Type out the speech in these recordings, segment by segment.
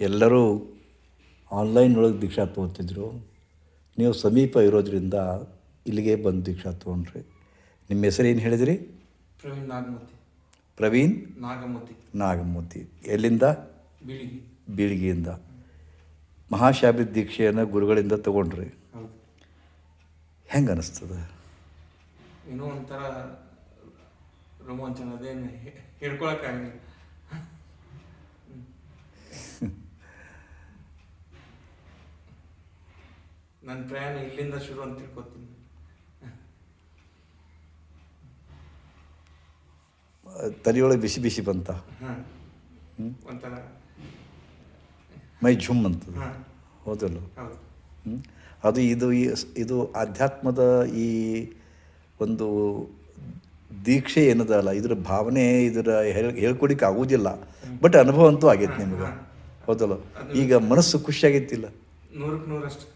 ಎಲ್ಲರೂ ಆನ್ಲೈನ್ ಒಳಗೆ ದೀಕ್ಷಾ ತೊಗೊತಿದ್ರು. ನೀವು ಸಮೀಪ ಇರೋದ್ರಿಂದ ಇಲ್ಲಿಗೆ ಬಂದು ದೀಕ್ಷಾ ತೊಗೊಂಡ್ರಿ. ನಿಮ್ಮ ಹೆಸರು ಏನು ಹೇಳಿದ್ರಿ? ಪ್ರವೀಣ್ ನಾಗಮೂರ್ತಿ. ಪ್ರವೀಣ್ ನಾಗಮೂರ್ತಿ. ನಾಗಮೂರ್ತಿ. ಎಲ್ಲಿಂದ? ಬೀಳಿಗಿ. ಬೀಳಿಗೆಯಿಂದ. ಮಹಾಶಾಬ್ರಿ ದೀಕ್ಷೆಯನ್ನು ಗುರುಗಳಿಂದ ತಗೊಂಡ್ರಿ. ಹೆಂಗೆ ಅನಿಸ್ತದೆ? ಏನೋ ಒಂಥರ ರೋಮಾಂಚನ ಅದೇನು ಹೇಳ್ಕೊಳಕ್ಕಾಗಿಲ್ಲ ನನ್ನ ಪ್ರಯಾಣ ಇಲ್ಲಿಂದ ಶುರು ಅಂತ ತಿಳ್ಕೊತೀನಿ. ತಲೆಯೊಳಗೆ ಬಿಸಿ ಬಿಸಿ ಬಂತ? ಒಂಥರ. ಮೈ ಝುಮ್ ಅಂತ ಹೌದಲ್ಲ? ಹೌದು. ಅದು ಇದು ಈ ಇದು ಆಧ್ಯಾತ್ಮದ ಈ ಒಂದು ದೀಕ್ಷೆ ಏನದಲ್ಲ ಇದರ ಭಾವನೆ ಇದರ ಹೇಳ್ ಹೇಳ್ಕೊಡಿಕ್ಕೆ ಆಗೋದಿಲ್ಲ. ಬಟ್ ಅನುಭವ ಅಂತೂ ಆಗೈತೆ ನಿಮಗೆ. ಹೌದಲ್ಲ? ಈಗ ಮನಸ್ಸು ಖುಷಿಯಾಗೈತಿಲ್ಲ. ನೂರಕ್ಕೆ ನೂರಷ್ಟು.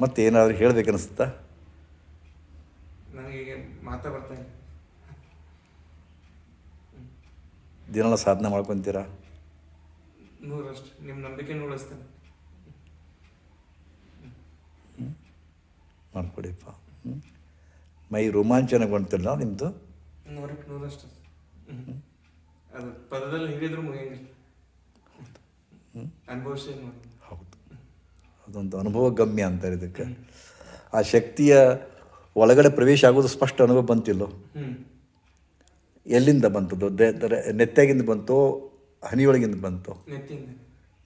ಮತ್ತೆ ಏನಾದರೂ ಹೇಳಬೇಕು ಅನಿಸುತ್ತಾ ನನಗೆ ಮಾತಾ ಬರ್ತಾ ದಿನ ಸಾಧನೆ ಮಾಡ್ಕೊತೀರಾ? ನೂರಷ್ಟು. ನಿಮ್ಮ ನಂಬಿಕೆ ಉಳಿಸ್ತೇನೆ. ಮಾಡ್ಕೊಡಿಪ್ಪ? ಮೈ ರೋಮಾಂಚನಗೊಂತಿಲ್ಲ ನಿಮ್ಮದು ನೂರಕ್ಕೆ ನೂರಷ್ಟು. ಅದು ಪದದಲ್ಲಿ ಹೇಳಿದ್ರು ಮುಗಿಯಂಗಿಲ್ಲ. ಅನುಭವಿಸಿ ನೋಡಿ. ಅದೊಂದು ಅನುಭವ ಗಮ್ಯ ಅಂತಾರೆ ಇದಕ್ಕೆ. ಆ ಶಕ್ತಿಯ ಒಳಗಡೆ ಪ್ರವೇಶ ಆಗೋದು ಸ್ಪಷ್ಟ ಅನುಭವ ಬಂತಿಲ್ಲೋ? ಎಲ್ಲಿಂದ ಬಂತದ್ದು ನೆತ್ತಾಗಿಂದ ಬಂತೋ ಹನಿಯೊಳಗಿಂದ ಬಂತು?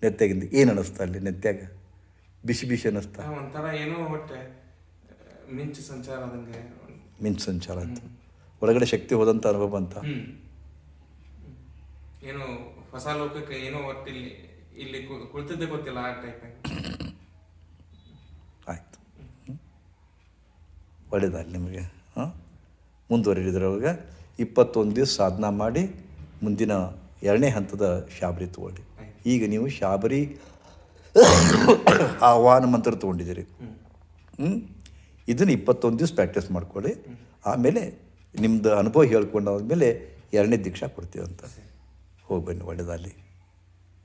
ನೆತ್ತಾಗಿಂದ. ಏನು ಅನ್ನಿಸ್ತಾ ಅಲ್ಲಿ ನೆತ್ತಾಗ ಬಿಸಿ ಬಿಸಿ ಅನ್ನಿಸ್ತಾ ಮಿಂಚು ಸಂಚಾರ ಆದಂಗೆ. ಮಿಂಚು ಸಂಚಾರ ಆಯ್ತು ಒಳಗಡೆ ಶಕ್ತಿ ಹೋದಂಥ ಅನುಭವ ಬಂತ? ಏನೋ ಹೊಸ ಲೋಕಕ್ಕೆ ಏನೋ ಒಟ್ಟು ಇಲ್ಲಿ ಕುಳಿತದ್ದೇ ಗೊತ್ತಿಲ್ಲ ಆ ಟೈಪ್ ಒಳ್ಳೇದಾಗಲಿ ನಿಮಗೆ ಹಾಂ? ಮುಂದುವರಿದ್ರೊಳಗೆ ಇಪ್ಪತ್ತೊಂದು ದಿವಸ ಸಾಧನ ಮಾಡಿ ಮುಂದಿನ ಎರಡನೇ ಹಂತದ ಶಾಬರಿ ತಗೊಳ್ಳಿ ಈಗ ನೀವು ಶಾಬರಿ ಆಹ್ವಾನ ಮಂತ್ರ ತೊಗೊಂಡಿದ್ದೀರಿ. ಹ್ಞೂ ಇದನ್ನು ಇಪ್ಪತ್ತೊಂದು ದಿವಸ ಪ್ರಾಕ್ಟೀಸ್ ಮಾಡ್ಕೊಳ್ಳಿ. ಆಮೇಲೆ ನಿಮ್ಮದು ಅನುಭವ ಹೇಳ್ಕೊಂಡು ಆದಮೇಲೆ ಎರಡನೇ ದೀಕ್ಷಾ ಕೊಡ್ತೀವಂತ ಅಂತ. ಹೋಗಿ ಬನ್ನಿ ಒಳ್ಳೇದಾಗಲಿ.